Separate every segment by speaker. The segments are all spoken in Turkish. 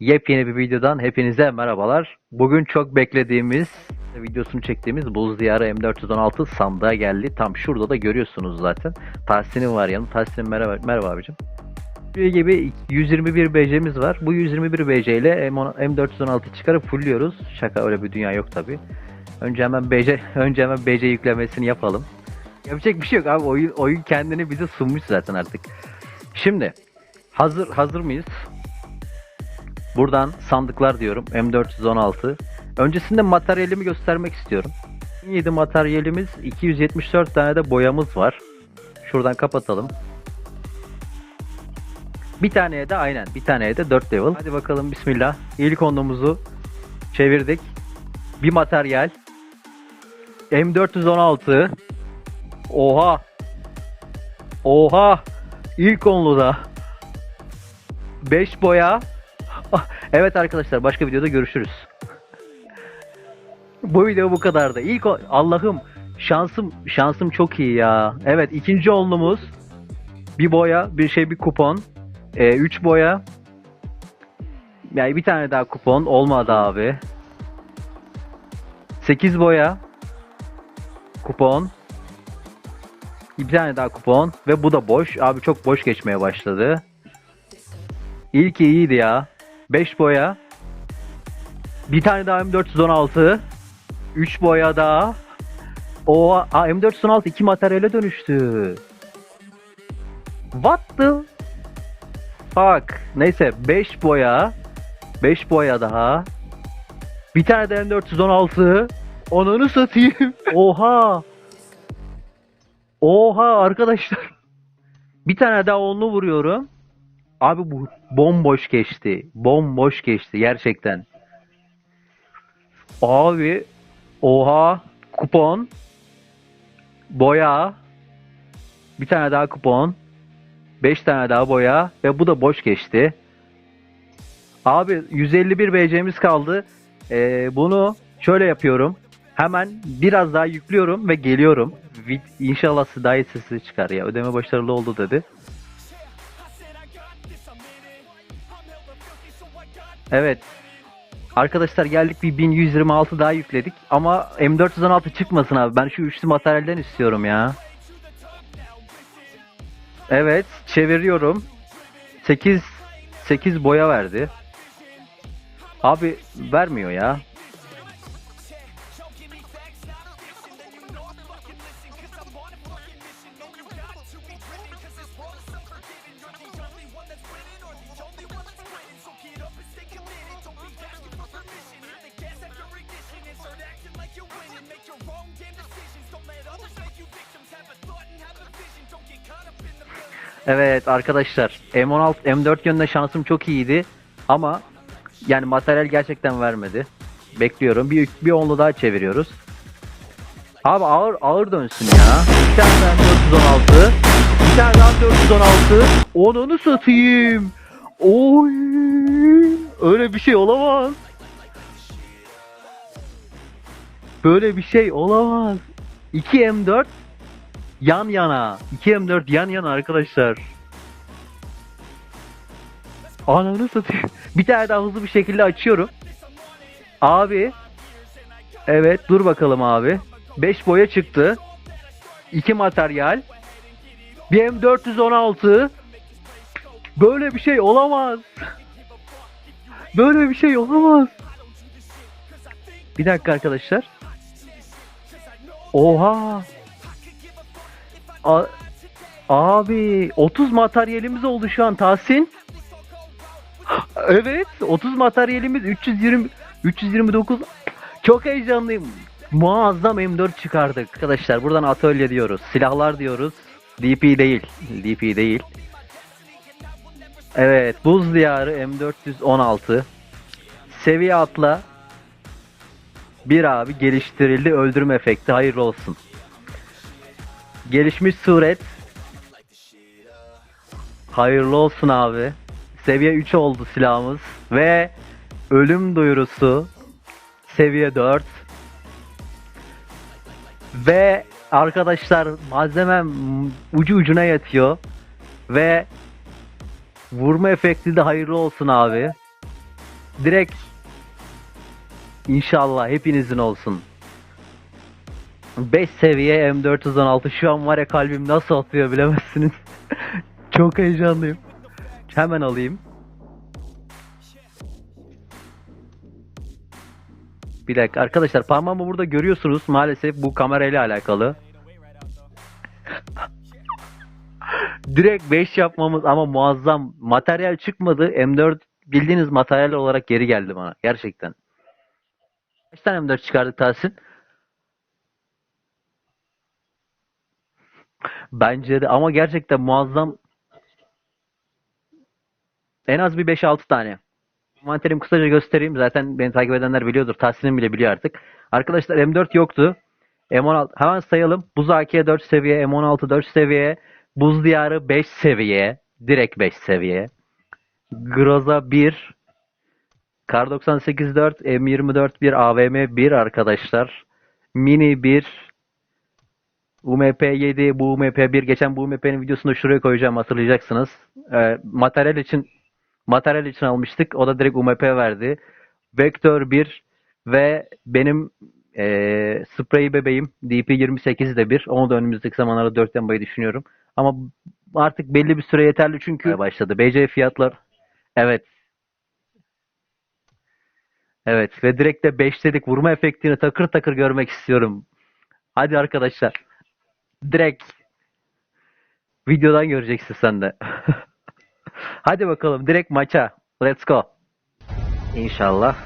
Speaker 1: Yepyeni bir videodan hepinize merhabalar. Bugün çok beklediğimiz videosunu çektiğimiz Buz Diyarı M416 sandığa geldi. Tam şurada da görüyorsunuz zaten. Tahsin'in var yanında. Tahsin'in merhaba, merhaba abicim. Bir gibi 121 BC'miz var. Bu 121 BC ile M416 çıkarıp fullliyoruz. Şaka öyle bir dünya yok tabi. Önce hemen BC önce hemen BC yüklemesini yapalım. Yapacak bir şey yok abi. Oyun oyun kendini bize sunmuş zaten artık. Şimdi hazır hazır mıyız? Buradan sandıklar diyorum. M416. Öncesinde materyalimi göstermek istiyorum. 7 materyalimiz, 274 tane de boyamız var. Şuradan kapatalım. Bir taneye de aynen. Bir taneye de 4 level. Hadi bakalım bismillah. İlk onluğumuzu çevirdik. Bir materyal. M416. Oha. Oha. İlk onluda. 5 boya. Ah, Evet arkadaşlar başka videoda görüşürüz. bu video bu kadardı. İlk Allah'ım şansım şansım çok iyi ya. Evet ikinci onlumuz bir boya, bir şey bir kupon. 3 boya. Yani bir tane daha kupon olmadı abi. 8 boya. Kupon. Bir tane daha kupon ve bu da boş. Abi çok boş geçmeye başladı. İlk iyiydi ya. 5 boya. Bir tane daha M416. 3 boya daha. O a, M416 iki materyale dönüştü. What the fuck? Neyse 5 boya. 5 boya daha. Bir tane de M416. Onunu satayım. Oha. Oha arkadaşlar. Bir tane daha onlu vuruyorum. Abi bu bomboş geçti. Bomboş geçti gerçekten. Abi oha kupon boya bir tane daha kupon 5 tane daha boya ve bu da boş geçti. Abi 151 BC'miz kaldı. Ee, bunu şöyle yapıyorum. Hemen biraz daha yüklüyorum ve geliyorum. İnşallah Sidai sesi çıkar ya. Ödeme başarılı oldu dedi. Evet. Arkadaşlar geldik bir 1126 daha yükledik. Ama M416 çıkmasın abi. Ben şu üçlü materyalden istiyorum ya. Evet. Çeviriyorum. 8 8 boya verdi. Abi vermiyor ya. Evet arkadaşlar M16 M4 yönünde şansım çok iyiydi ama yani materyal gerçekten vermedi. Bekliyorum. Bir bir onlu daha çeviriyoruz. Abi ağır ağır dönsün ya. Bir tane daha 416. Bir tane daha 416. Onu satayım. Oy. Öyle bir şey olamaz. Böyle bir şey olamaz. 2 M4 yan yana. 2 M4 yan yana arkadaşlar. Ananı satayım. Bir tane daha hızlı bir şekilde açıyorum. Abi. Evet dur bakalım abi. 5 boya çıktı. 2 materyal. Bir M416. Böyle bir şey olamaz. Böyle bir şey olamaz. Bir dakika arkadaşlar. Oha. A- Abi 30 materyalimiz oldu şu an Tahsin. Evet 30 materyalimiz 320 329 çok heyecanlıyım. Muazzam M4 çıkardık arkadaşlar. Buradan atölye diyoruz. Silahlar diyoruz. DP değil. DP değil. Evet. Buz Diyarı M416. Seviye atla. Bir abi geliştirildi. Öldürme efekti. Hayırlı olsun. Gelişmiş suret. Hayırlı olsun abi. Seviye 3 oldu silahımız. Ve ölüm duyurusu. Seviye 4. Ve arkadaşlar malzemem ucu ucuna yatıyor. Ve vurma efekti de hayırlı olsun abi. direkt inşallah hepinizin olsun. 5 seviye M416 şu an var ya kalbim nasıl atıyor bilemezsiniz. Çok heyecanlıyım. Hemen alayım. Bir dakika arkadaşlar parmağımı burada görüyorsunuz maalesef bu kamerayla alakalı. Direkt 5 yapmamız ama muazzam materyal çıkmadı. M4 bildiğiniz materyal olarak geri geldi bana gerçekten. Kaç tane M4 çıkardık Tahsin? Bence de ama gerçekten muazzam en az bir 5-6 tane. Envanterimi kısaca göstereyim. Zaten beni takip edenler biliyordur. Tahsin'im bile biliyor artık. Arkadaşlar M4 yoktu. M16 hemen sayalım. Buz AK 4 seviye, M16 4 seviye, Buz Diyarı 5 seviye, direkt 5 seviye. Groza 1, Kar 98 4, M24 1, AVM 1 arkadaşlar. Mini 1, UMP 7, bu UMP 1. Geçen bu UMP'nin videosunu şuraya koyacağım hatırlayacaksınız. Ee, materyal için materyal için almıştık. O da direkt UMP verdi. Vektör 1 ve benim eee sprey bebeğim DP28 de 1. Onu da önümüzdeki zamanlarda 4 yapmayı düşünüyorum. Ama artık belli bir süre yeterli çünkü başladı. BC fiyatlar evet. Evet ve direkt de 5 dedik vurma efektini takır takır görmek istiyorum. Hadi arkadaşlar. Direkt videodan göreceksin sen de. Hadi bakalım direkt maça. Let's go. İnşallah.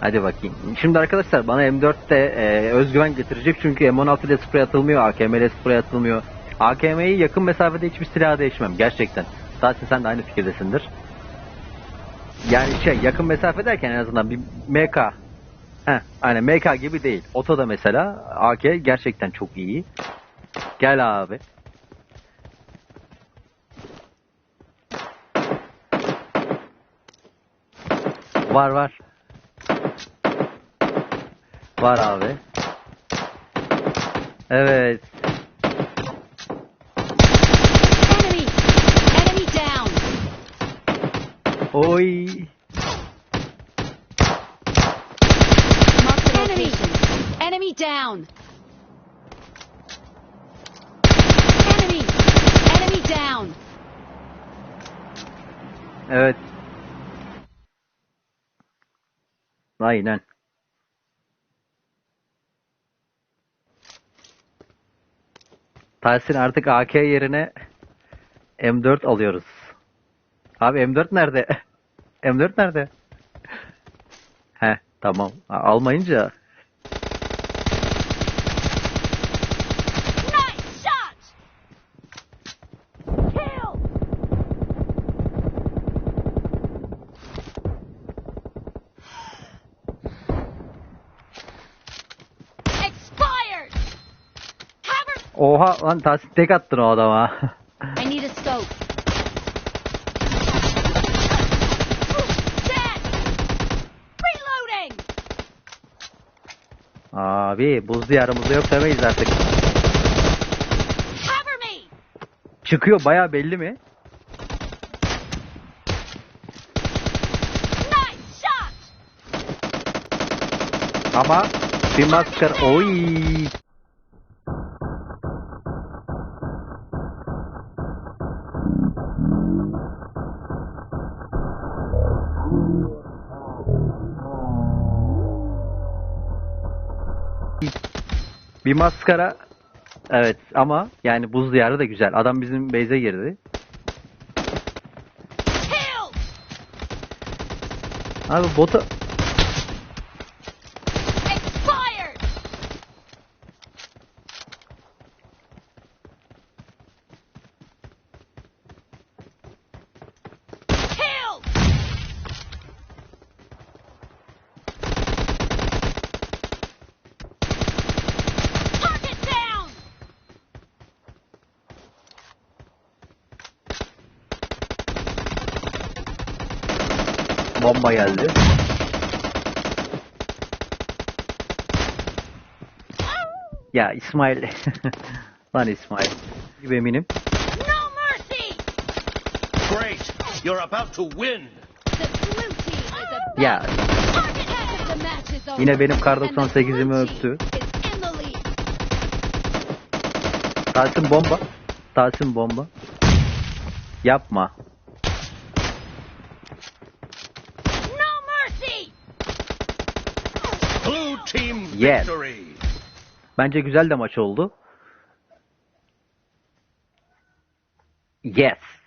Speaker 1: Hadi bakayım. Şimdi arkadaşlar bana M4'te e, özgüven getirecek çünkü M16'de sprey atılmıyor, AKM'de sprey atılmıyor. AKM'yi yakın mesafede hiçbir silaha değişmem gerçekten. Zaten sen de aynı fikirdesindir. Yani şey yakın mesafe derken en azından bir MK. Heh, aynen MK gibi değil. Otoda mesela AK gerçekten çok iyi. Gel abi. Var var. Var abi. Evet.
Speaker 2: Enemy! Enemy down!
Speaker 1: Oy.
Speaker 2: Enemy down! Enemy! Enemy down!
Speaker 1: Evet. Aynen. Tahsin artık AK yerine M4 alıyoruz. Abi M4 nerede? M4 nerede? He tamam. Almayınca Oha lan Tahsin tek attın o adama.
Speaker 2: I need a scope.
Speaker 1: Abi buz diyarımızda yok demeyiz artık. Çıkıyor baya belli mi? Ama bir maskar oy. Bir maskara evet ama yani buz diyarı da güzel. Adam bizim base'e girdi. Abi bota bomba geldi. Ya İsmail. Lan İsmail. Gibi eminim.
Speaker 2: No mercy!
Speaker 3: Great! You're about to win!
Speaker 1: Ya. Yine benim kar
Speaker 2: And the
Speaker 1: 98'imi
Speaker 2: blue
Speaker 1: öptü. Tahsin bomba. Tahsin bomba. Yapma.
Speaker 2: No mercy.
Speaker 3: Blue team
Speaker 1: Yes. Bence güzel de maç oldu. Yes.